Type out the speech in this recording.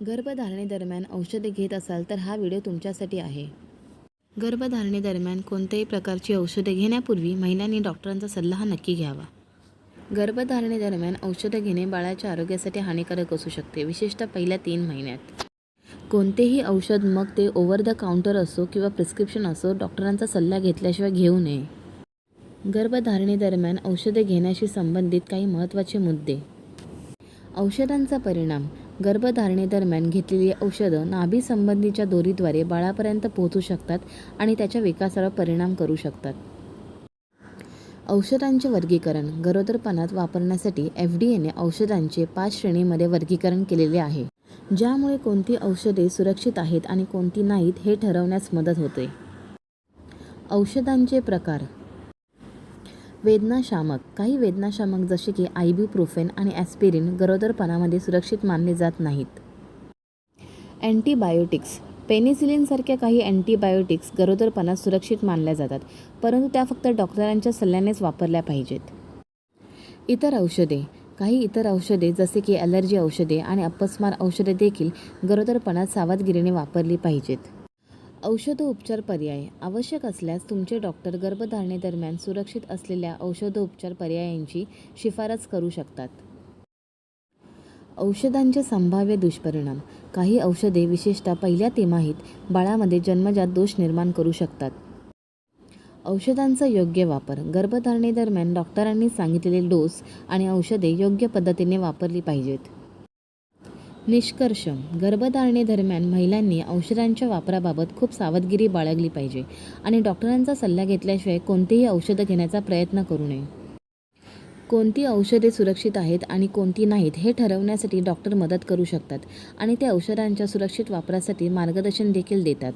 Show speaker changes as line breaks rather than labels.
गर्भधारणेदरम्यान औषधे घेत असाल तर हा व्हिडिओ तुमच्यासाठी आहे. गर्भधारणेदरम्यान कोणत्याही प्रकारची औषधे घेण्यापूर्वी महिलांनी डॉक्टरांचा सल्ला नक्की घ्यावा. गर्भधारणेदरम्यान औषधं घेणे बाळाच्या आरोग्यासाठी हानिकारक असू शकते विशेषतः पहिल्या तीन महिन्यात. कोणतेही औषध मग ते ओव्हर द काउंटर असो किंवा प्रिस्क्रिप्शन असो डॉक्टरांचा सल्ला घेतल्याशिवाय घेऊ नये. गर्भधारणेदरम्यान औषधे घेण्याशी संबंधित काही महत्त्वाचे मुद्दे. औषधांचा परिणाम. गर्भधारणेदरम्यान घेतलेली औषधं नाभीसंबंधीच्या दोरीद्वारे बाळापर्यंत पोहोचू शकतात आणि त्याच्या विकासावर परिणाम करू शकतात. औषधांचे वर्गीकरण गरोदरपणात वापरण्यासाठी एफ डी एने औषधांचे पाच श्रेणीमध्ये वर्गीकरण केलेले आहे ज्यामुळे कोणती औषधे सुरक्षित आहेत आणि कोणती नाहीत हे ठरवण्यास मदत होते. औषधांचे प्रकार वेदनाशामक काही वेदनाशामक जसे की आयब्युप्रोफेन आणि ॲस्पिरिन गरोदरपणामध्ये सुरक्षित मानले जात नाहीत. अँटीबायोटिक्स. पेनिसिलिनसारख्या काही अँटीबायोटिक्स गरोदरपणात सुरक्षित मानल्या जातात परंतु त्या फक्त डॉक्टरांच्या सल्ल्यानेच वापरल्या पाहिजेत. इतर औषधे. काही इतर औषधे जसे की ॲलर्जी औषधे आणि अपस्मार औषधे देखील गरोदरपणात सावधगिरीने वापरली पाहिजेत. औषधोपचार पर्याय आवश्यक असल्यास तुमचे डॉक्टर गर्भधारणेदरम्यान सुरक्षित असलेल्या औषधोपचार पर्यायांची शिफारस करू शकतात. औषधांचे संभाव्य दुष्परिणाम. काही औषधे विशेषतः पहिल्या तिमाहीत बाळामध्ये जन्मजात दोष निर्माण करू शकतात. औषधांचा योग्य वापर. गर्भधारणेदरम्यान डॉक्टरांनी सांगितलेले डोस आणि औषधे योग्य पद्धतीने वापरली पाहिजेत. निष्कर्ष गर्भधारणेदरम्यान महिलांनी औषधांच्या वापराबाबत खूप सावधगिरी बाळगली पाहिजे आणि डॉक्टरांचा सल्ला घेतल्याशिवाय कोणतेही औषधं घेण्याचा प्रयत्न करू नये. कोणती औषधे सुरक्षित आहेत आणि कोणती नाहीत हे ठरवण्यासाठी डॉक्टर मदत करू शकतात आणि ते औषधांच्या सुरक्षित वापरासाठी मार्गदर्शन देखील देतात.